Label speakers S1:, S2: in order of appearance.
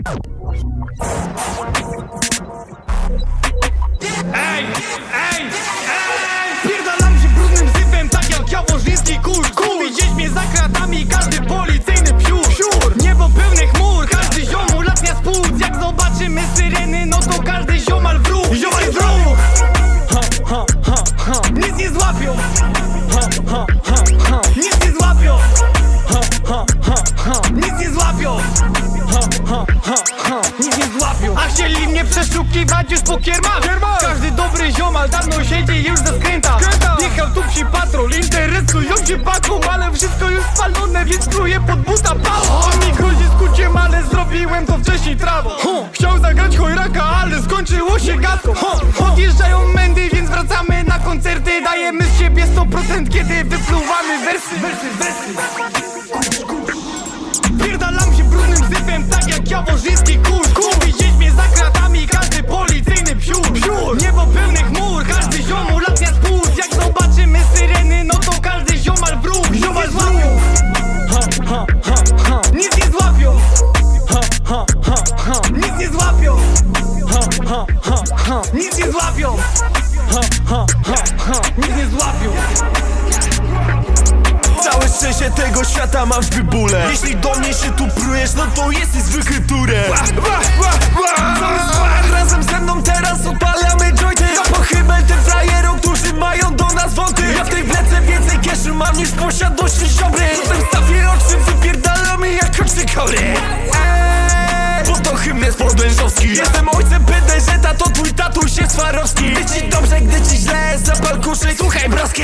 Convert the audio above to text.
S1: Ej, ej, ej! Pierdalam się brudnym syfem, tak jak jaworzyński kurz Kur. Widzieć mnie za kratami, każdy policyjny psiur Siur. Niebo pełne chmur, każdy ziomu latnia spłuc Jak zobaczymy syreny, no to każdy ziomal wróg Ziomal wróg! Ha, ha, ha, ha. Nic nie złapią ha, ha, ha, ha. Nic nie złapią ha, ha, ha, ha. Nic nie złapią ha, ha, ha. Nic nie złapią A chcieli mnie przeszukiwać już po kiermach. Każdy dobry ziomal dawno siedzi już za skręta. Jechał tu psi patrol, interesują się paką Ale wszystko już spalone, więc pluję pod buta pało On mi grozi skuciem, ale zrobiłem to wcześniej trawą. Chciał zagrać chojraka, ale skończyło się gadką. Odjeżdżają mędy, więc wracamy na koncerty. Dajemy z siebie 100% kiedy wypluwamy wersy Wersy, wersy syfem, tak jak jaworzyński kurz Kur. Widzieć mnie za kratami, każdy policyjny psiur, psiur. Niebo pełne chmur, każdy ziomu latnia spust Jak zobaczymy syreny, no to każdy ziomal wróg Ziomal wróg ha, ha, ha, ha. Nic nie złapią ha, ha, ha, ha. Nic nie złapią ha, ha. Nic nie złapią ha, ha.
S2: Szczęście tego świata mam w bóle Jeśli do mnie się tu prujesz, no to jesteś zwykły turem Razem ze mną teraz odpalamy jointy. Na pochybel tym frajerom, którzy mają do nas wąty. Ja w tej blece więcej kieszy mam niż posiadłości ziobry Potem stawię oczy, wypierdalamy jak oczy Eee, Bo to hymn jest Jestem ojcem PDZ, to twój tatuś jest Swarowski Gdy ci dobrze, gdy ci źle, zapal kuszy, słuchaj broski